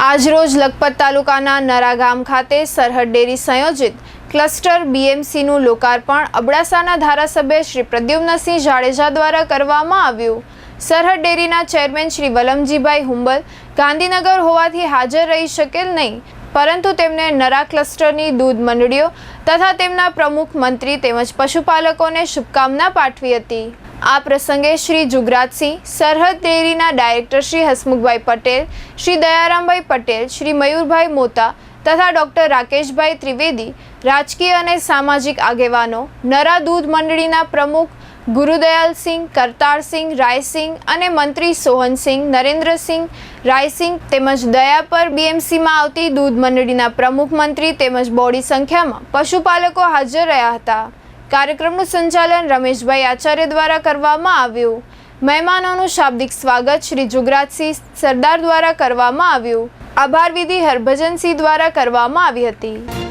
આજરોજ લખપત તાલુકાના નરા ગામ ખાતે સરહદ ડેરી સંયોજિત ક્લસ્ટર બીએમસીનું લોકાર્પણ અબડાસાના ધારાસભ્ય શ્રી પ્રદ્યુમ્નસિંહ જાડેજા દ્વારા કરવામાં આવ્યું. સરહદ ડેરીના ચેરમેન શ્રી વલમજીભાઈ હુંબલ ગાંધીનગર હોવાથી હાજર રહી શકેલ નહીં, પરંતુ તેમને નરા ક્લસ્ટરની દૂધ મંડળીઓ તથા તેમના પ્રમુખ મંત્રી તેમજ પશુપાલકોને શુભકામના પાઠવી હતી. આ પ્રસંગે શ્રી જુગરાજસિંહ, સરહદ ડેરીના ડાયરેક્ટર શ્રી હસમુખભાઈ પટેલ, શ્રી દયારામભાઈ પટેલ, શ્રી મયુરભાઈ મોતા તથા ડોક્ટર રાકેશભાઈ ત્રિવેદી, રાજકીય અને સામાજિક આગેવાનો, નરા દૂધ મંડળીના પ્રમુખ ગુરુદયાલસિંહ કરતારસિંહ રાયસિંહ અને મંત્રી સોહનસિંહ નરેન્દ્રસિંહ રાયસિંહ તેમજ દયાપર બીએમસીમાં આવતી દૂધ મંડળીના પ્રમુખ મંત્રી તેમજ બોડી સંખ્યામાં પશુપાલકો હાજર રહ્યા હતા. કાર્યક્રમનું સંચાલન રમેશભાઈ આચાર્ય દ્વારા કરવામાં આવ્યું. મહેમાનોનું શાબ્દિક સ્વાગત શ્રી જુગરાજસિંહ સરદાર દ્વારા કરવામાં આવ્યું. આભાર વિધિ હરભજનસિંહ દ્વારા કરવામાં આવી હતી.